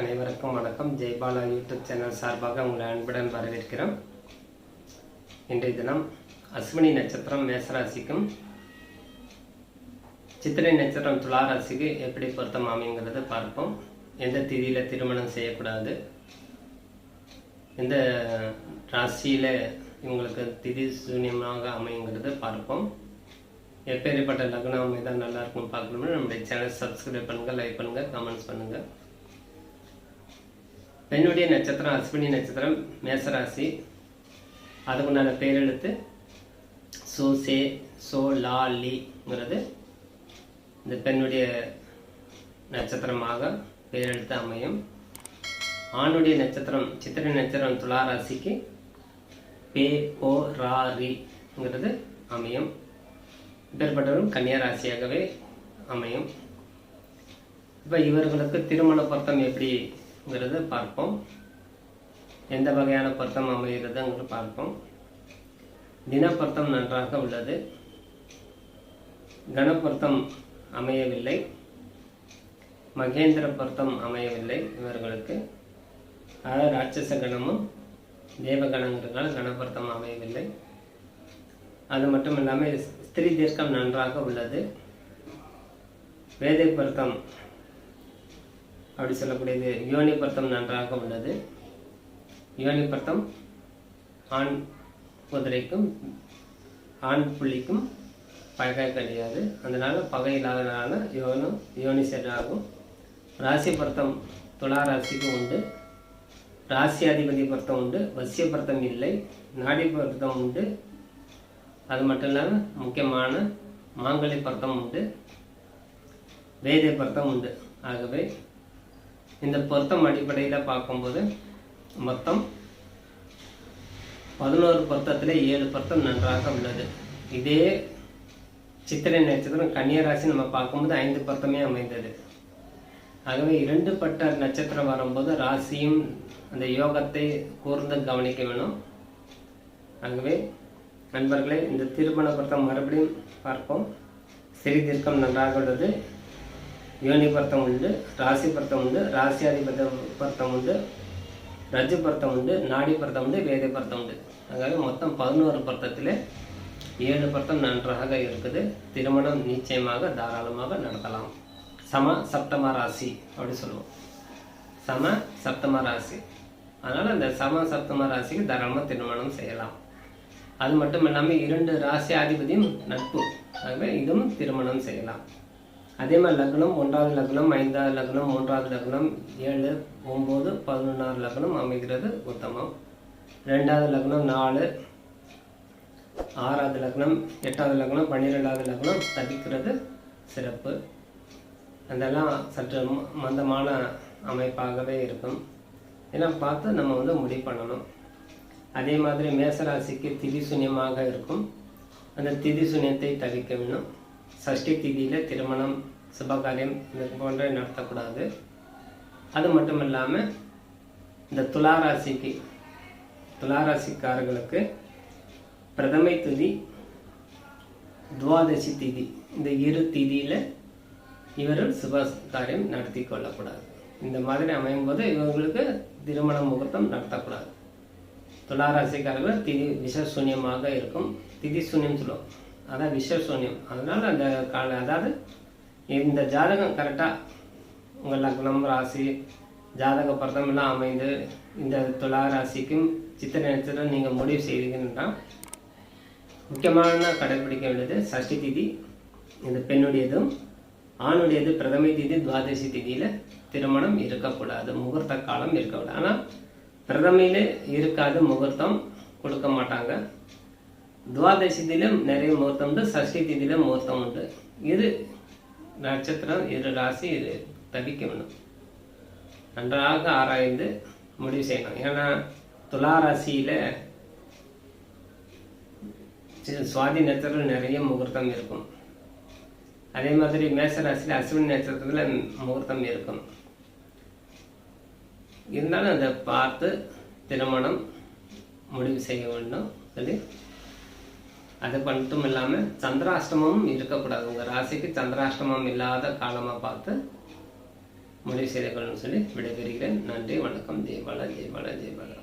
அனைவருக்கும் வணக்கம். Jaibala YouTube channel சார்பாக உங்களை அன்புடன் வரவேற்கிறோம். இன்றைய தினம் அஸ்வினி நட்சத்திரம் மேசராசிக்கும் சித்திரை நட்சத்திரம் துளாராசிக்கு எப்படி பொருத்தம் அமைங்கிறத பார்ப்போம். எந்த தேதியில் திருமணம் செய்யக்கூடாது? எந்த ராசியில் இவங்களுக்கு திதி சூன்யமாக அமைங்கிறத பார்ப்போம். எப்பேற்பட்ட லக்னம் அமைதான் நல்லா இருக்கும் பார்க்கணும்னா நம்முடைய சேனல் சப்ஸ்கிரைப் பண்ணுங்கள் லைக் பண்ணுங்கள் கமெண்ட்ஸ் பண்ணுங்கள் பெண்ணுடைய நட்சத்திரம் அஸ்வினி நட்சத்திரம் மேசராசி. அதுக்குண்டான பேரெழுத்து சோ சே சோ லா லிங்கிறது இந்த பெண்ணுடைய நட்சத்திரமாக பேரெழுத்து அமையும். ஆணுடைய நட்சத்திரம் சித்திரை நட்சத்திரம் துலா ராசிக்கு பே ஓ ரா ரிங்கிறது அமையும். இப்பேற்பட்டவரும் கன்னியாராசியாகவே அமையும். இப்போ இவர்களுக்கு திருமண பொருத்தம் எப்படி எப்படிங்கிறத பார்ப்போம். எந்த வகையான பொருத்தம் அமைகிறதுங்கிறது பார்ப்போம். தின பொருத்தம் நன்றாக உள்ளது. கணப்பொருத்தம் அமையவில்லை. மகேந்திர பொருத்தம் அமையவில்லை இவர்களுக்கு. அதாவது ராட்சச கணமும் தேவகணங்கிறதுனால கணப்பொருத்தம் அமையவில்லை. அது மட்டும் இல்லாமல் ஸ்திரீ தீர்க்கம் நன்றாக உள்ளது. வேதை பொருத்தம் அப்படி சொல்லக்கூடியது. யோனி பொருத்தம் நன்றாக உள்ளது. யோனி பொருத்தம் ஆண் குதிரைக்கும் ஆண் புள்ளிக்கும் பகை கிடையாது. அதனால பகை இல்லாதனால யோனும் யோனி செட்டாகும் ராசி பொருத்தம் துலா ராசிக்கு உண்டு. ராசி அதிபதி பொருத்தம் உண்டு. வசிய பொருத்தம் இல்லை. நாடி பொருத்தம் உண்டு. அது மட்டும் இல்லாமல் முக்கியமான மாங்கலி பொருத்தம் உண்டு. வேதை பொருத்தம் உண்டு. ஆகவே இந்த பொருத்தம் அடிப்படையில் பார்க்கும்போது மொத்தம் பதினோரு பொருத்தத்தில் ஏழு பொருத்தம் நன்றாக உள்ளது. இதே சித்திரை நட்சத்திரம் கன்னியராசி நம்ம பார்க்கும்போது ஐந்து பொருத்தமே அமைந்தது. ஆகவே இரண்டு பட்ட நட்சத்திரம் வரும்போது ராசியும் அந்த யோகத்தை கூர்ந்து கவனிக்க வேணும். ஆகவே நண்பர்களே இந்த திருமண பொருத்தம் மறுபடியும் பார்ப்போம். சிறிதிருக்கம் நன்றாக உள்ளது. யோனி பொருத்தம் உண்டு ராசி பொருத்தம் உண்டு ராசியாதிபத பர்த்தம் உண்டு ரஜு உண்டு நாடி பர்த்தம் உண்டு வேத பர்த்தம் உண்டு. ஆகவே மொத்தம் பதினோரு பர்த்தத்தில் ஏழு பர்த்தம் நன்றாக இருக்குது. திருமணம் நிச்சயமாக தாராளமாக நடத்தலாம். சம சப்தம ராசி அப்படி சொல்லுவோம். சம சப்தம ராசி. அதனால் அந்த சம சப்தம ராசிக்கு தாராளமாக திருமணம் செய்யலாம். அது மட்டும் இல்லாமல் இரண்டு ராசி அதிபதியும் நட்பு. ஆகவே இதுவும் திருமணம் செய்யலாம். அதே மாதிரி லக்னம் ஒன்றாவது லக்னம் ஐந்தாவது லக்னம் மூன்றாவது லக்னம் ஏழு ஒம்பது பதினொன்றாவது லக்னம் அமைகிறது உத்தமம். ரெண்டாவது லக்னம் நாலு ஆறாவது லக்னம் எட்டாவது லக்னம் பன்னிரெண்டாவது லக்னம் தவிக்கிறது சிறப்பு. அதெல்லாம் சற்று மந்தமான அமைப்பாகவே இருக்கும். இதெல்லாம் பார்த்து நம்ம வந்து முடிவு பண்ணணும். அதே மாதிரி மேசராசிக்கு திதி சூன்யமாக இருக்கும். அந்த திதி சூன்யத்தை தவிர்க்க வேணும் சஷ்டி திதியில் திருமணம் சுபகாரியம் இது போன்ற நடத்தக்கூடாது. அது மட்டும் இல்லாமல் இந்த துளாராசிக்கு துளாராசிக்காரர்களுக்கு பிரதமை திதி துவாதசி திதி இந்த இரு திதியில் இவர்கள் சுப காரியம் நடத்தி கொள்ளக்கூடாது. இந்த மாதிரி அமையும் போது இவங்களுக்கு திருமண முகூர்த்தம் நடத்தக்கூடாது. துளாராசிக்காரர்கள் திதி விஷசூன்யமாக இருக்கும். திதி சூன்யம் சொல்லுவோம். அதான் விஷசூன்யம் அதனால் அந்த கால அதாவது இந்த ஜாதகம் கரெக்டாக உங்கள் லக்னம் ராசி ஜாதக பொருத்தம் எல்லாம் அமைந்து இந்த துலா ராசிக்கும் சித்திரை நட்சத்திரம் நீங்கள் முடிவு செய்வீங்கன்னா முக்கியமான கடைபிடிக்க வேண்டியது சஷ்டி திதி. இந்த பெண்ணுடையதும் ஆணுடையது பிரதமை திதி துவாதசி திதியில் திருமணம் இருக்கக்கூடாது முகூர்த்த காலம் இருக்கக்கூடாது. ஆனால் பிரதமையில் இருக்காது முகூர்த்தம் கொடுக்க மாட்டாங்க. துவாதசிதியிலும் நிறைய முகூர்த்தம் உண்டு சஷ்டி திதியிலும் முகூர்த்தம் உண்டு. இது நட்சத்திரம் இரு ராசி இது தவிக்கணும். நன்றாக ஆராய்ந்து முடிவு செய்யணும். ஏன்னா துலா ராசியில் சுவாதி நட்சத்திரம் நிறைய முகூர்த்தம் இருக்கும். அதே மாதிரி மேச ராசியில் அஸ்வினி நட்சத்திரத்தில் முகூர்த்தம் இருக்கும். இருந்தாலும் அதை பார்த்து திருமணம் முடிவு செய்ய வேண்டும். சொல்லி அது மட்டும் இல்லாமல் சந்திராஷ்டமமும் இருக்கக்கூடாது. உங்கள் ராசிக்கு சந்திராஷ்டமம் இல்லாத காலமாக பார்த்து முடிவு செய்து கொள்ளணும்னு சொல்லி விடைபெறுகிறேன். நன்றி வணக்கம். ஜெய்பாலா ஜெய்பாலா ஜெய்பாலா